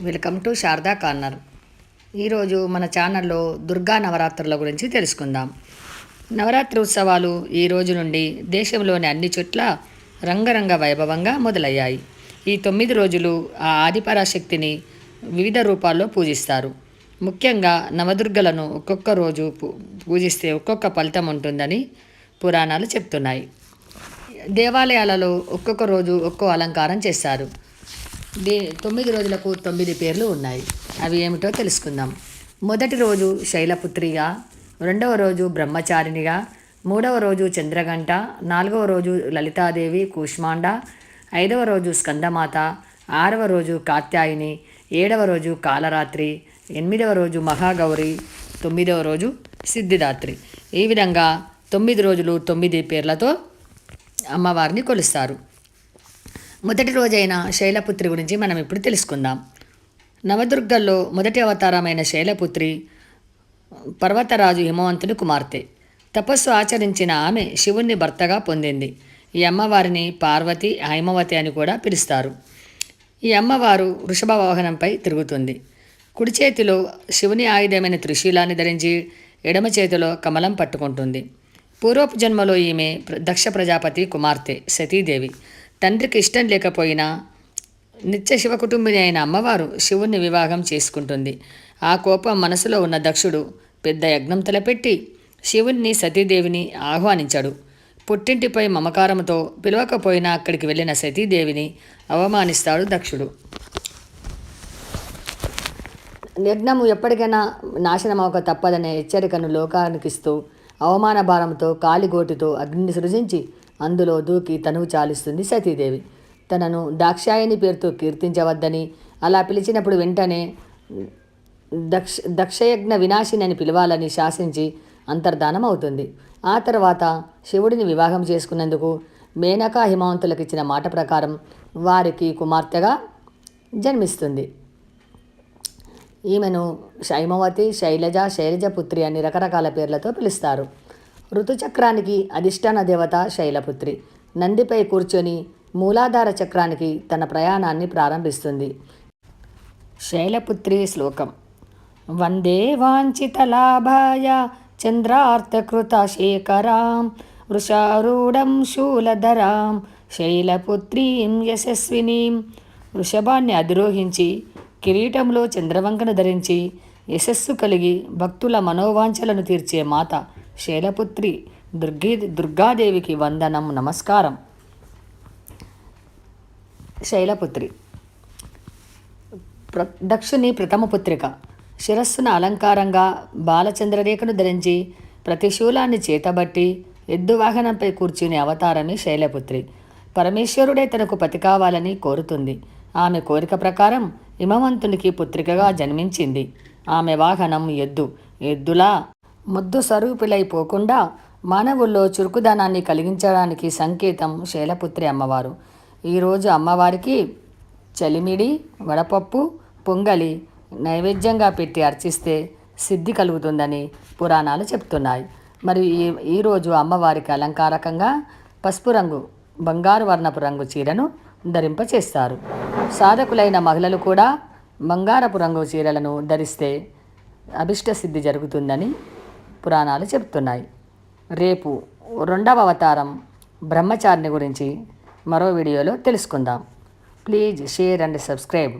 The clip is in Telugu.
Welcome to Sharada corner. ఈరోజు మన ఛానల్లో దుర్గా నవరాత్రుల గురించి తెలుసుకుందాం. నవరాత్రి ఉత్సవాలు ఈ రోజు నుండి దేశంలోని అన్ని చోట్ల రంగరంగ వైభవంగా మొదలయ్యాయి. ఈ తొమ్మిది రోజులు ఆ ఆదిపరాశక్తిని వివిధ రూపాల్లో పూజిస్తారు. ముఖ్యంగా నవదుర్గలను ఒక్కొక్క రోజు పూ- పూజిస్తే ఒక్కొక్క ఫలితం ఉంటుందని పురాణాలు చెప్తున్నాయి. దేవాలయాలలో ఒక్కొక్క రోజు ఒక్కో అలంకారం చేస్తారు. దీ తొమ్మిది రోజులకు తొమ్మిది పేర్లు ఉన్నాయి. అవి ఏమిటో తెలుసుకుందాం. మొదటి రోజు శైలపుత్రిగా రెండవ రోజు బ్రహ్మచారిణిగా మూడవ రోజు చంద్రగంట నాలుగవ రోజు లలితాదేవి కూష్మాండ ఐదవ రోజు స్కందమాత ఆరవ రోజు కాత్యాయిని ఏడవ రోజు కాలరాత్రి ఎనిమిదవ రోజు మహాగౌరి తొమ్మిదవ రోజు సిద్ధిదాత్రి. ఈ విధంగా తొమ్మిది రోజులు తొమ్మిది పేర్లతో అమ్మవారిని కొలుస్తారు. మొదటి రోజైన శైలపుత్రి గురించి మనం ఇప్పుడు తెలుసుకుందాం. నవదుర్గల్లో మొదటి అవతారమైన శైలపుత్రి పర్వతరాజు హిమవంతుని కుమార్తె. తపస్సు ఆచరించిన ఆమె శివుణ్ణి భర్తగా పొందింది. ఈ అమ్మవారిని పార్వతి హైమవతి అని కూడా పిలుస్తారు. ఈ అమ్మవారు వృషభ వాహనంపై తిరుగుతుంది. కుడి చేతిలో శివుని ఆయుధమైన త్రిశూలాన్ని ధరించి ఎడమ చేతిలో కమలం పట్టుకుంటుంది. పూర్వపు జన్మలో ఈమె ప్ర- దక్ష ప్రజాపతి కుమార్తె సతీదేవి. తండ్రికి ఇష్టం లేకపోయినా నిత్య శివ కుటుంబిని అయిన అమ్మవారు శివుణ్ణి వివాహం చేసుకుంటుంది. ఆ కోపం మనసులో ఉన్న దక్షుడు పెద్ద యజ్ఞం తలపెట్టి శివుణ్ణి సతీదేవిని ఆహ్వానించాడు. పుట్టింటిపై మమకారంతో పిలవకపోయినా అక్కడికి వెళ్ళిన సతీదేవిని అవమానిస్తాడు దక్షుడు. యజ్ఞము ఎప్పటికైనా నాశనం అవక తప్పదనే హెచ్చరికను లోకానికిస్తూ అవమాన భారంతో కాలిగోటితో అగ్నిని సృజించి అందులో దూకి తనువు చాలిస్తుంది సతీదేవి. తనను దాక్షాయని పేరుతో కీర్తించవద్దని అలా పిలిచినప్పుడు వెంటనే దక్ష దక్షయజ్ఞ వినాశిని అని పిలవాలని శాసించి అంతర్ధానం అవుతుంది. ఆ తర్వాత శివుడిని వివాహం చేసుకున్నందుకు మేనకా హిమవంతులకు ఇచ్చిన మాట ప్రకారం వారికి కుమార్తెగా జన్మిస్తుంది. ఈమెను శైమవతి శైలజ శైలజపుత్రి అని రకరకాల పేర్లతో పిలుస్తారు. ఋతుచక్రానికి అధిష్టాన దేవత శైలపుత్రి. నందిపై కూర్చొని మూలాధార చక్రానికి తన ప్రయాణాన్ని ప్రారంభిస్తుంది. శైలపుత్రి శ్లోకం. వందే వాంఛితలాభాయ చంద్రార్థకృత శేఖరాం వృషారూఢం శూలధరాం శైలపుత్రీం యశస్వినీం. వృషభాన్ని అధిరోహించి కిరీటంలో చంద్రవంకను ధరించి యశస్సు కలిగి భక్తుల మనోవాంఛలను తీర్చే మాత శైలపుత్రి దుర్గి దుర్గాదేవికి వందనం నమస్కారం. శైలపుత్రి ప్ర దక్షుని ప్రథమ పుత్రిక. శిరస్సున అలంకారంగా బాలచంద్రరేఖను ధరించి ప్రతిశూలాన్ని చేతబట్టి ఎద్దు వాహనంపై కూర్చుని అవతారమే శైలపుత్రి. పరమేశ్వరుడే తనకు పతి కావాలని కోరుతుంది. ఆమె కోరిక ప్రకారం హిమవంతునికి పుత్రికగా జన్మించింది. ఆమె వాహనం ఎద్దు. ఎద్దులా ముద్దు స్వరూపులైపోకుండా మానవుల్లో చురుకుదనాన్ని కలిగించడానికి సంకేతం శైలపుత్రి అమ్మవారు. ఈరోజు అమ్మవారికి చలిమిడి వడపప్పు పొంగలి నైవేద్యంగా పెట్టి అర్చిస్తే సిద్ధి కలుగుతుందని పురాణాలు చెప్తున్నాయి. మరి ఈ ఈరోజు అమ్మవారికి అలంకారకంగా పసుపు రంగు బంగారు వర్ణపు రంగు చీరను ధరింపచేస్తారు సాధకులైన మహిళలు కూడా బంగారపు రంగు చీరలను ధరిస్తే అభిష్ట సిద్ధి జరుగుతుందని పురాణాలు చెప్తున్నాయి రేపు రెండవ అవతారం బ్రహ్మచారిని గురించి మరో వీడియోలో తెలుసుకుందాం. Please share and subscribe.